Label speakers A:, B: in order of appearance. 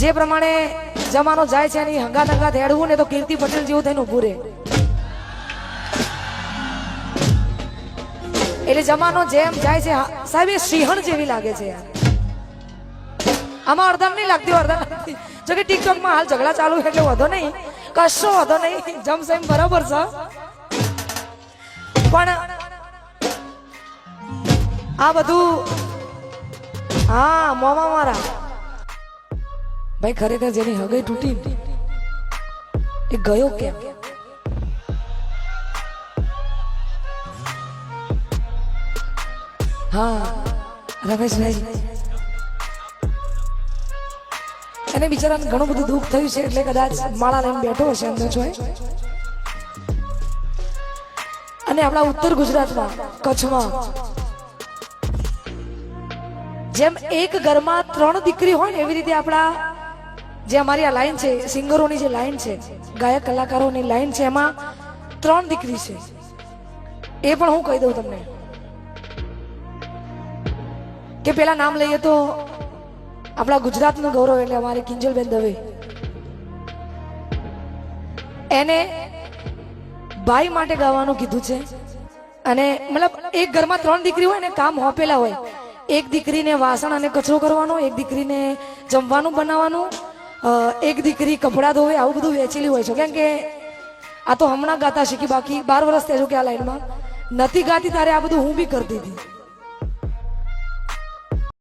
A: જે પ્રમાણે જમાનો જાય છે એની હંગાત હંગાત હેડવું ને તો કીર્તિ પટેલ જેવું થઈને ઉભું રહે. એટલે જમાનો જેમ જાય છે સાહેબ, એ સિંહણ જેવી લાગે છે આમાં અડધા નહીં લાગતી અડધા લાગતી. જો કે ટિકટોકમાં હાલ ઝઘડા ચાલુ છે એટલે વધો નહીં. કશો વધો નહીં. જમ સેમ બરાબર છે. પણ આ બધું, હા, મોમા મારા. ભાઈ, ખરેખર જેની હગઈ તૂટી, એ ગયો કેમ? હા, રમેશભાઈ. એને બિચારાને ઘણું બધું દુઃખ થયું છે, એટલે કદાચ માળા લઈને બેઠો હશે એમનો જોઈ અને આપણા ઉત્તર ગુજરાતમાં, કચ્છમાં, જેમ એક ઘરમાં ત્રણ દીકરી હોય ને, એવી રીતે આપણા જે અમારી આ લાઈન છે, સિંગરોની જે લાઈન છે, ગાયક કલાકારોની લાઈન છે, એમાં ત્રણ દીકરી છે. એ પણ હું કહી દઉં તમને. કે પેલા નામ લઈએ તો આપણા ગુજરાતનું ગૌરવ એટલે અમારી કિંજલબેન દવે. એને ભાઈ માટે ગાવાનું કીધું છે. અને મતલબ એક ઘરમાં ત્રણ દીકરી હોય ને કામ હોપેલા હોય. એક દીકરીને વાસણ અને કચરો કરવાનો, એક દીકરીને જમવાનું બનાવવાનું એક દીકરી કપડાં ધોવે, આવું બધું વેચેલી હોય છે. કેમ કે આ તો હમણાં ગાતા શીખી, બાકી બાર વર્ષ થયા છું કે આ લાઈનમાં. નથી ગાતી, તારે આ બધું હું બી કરતી હતી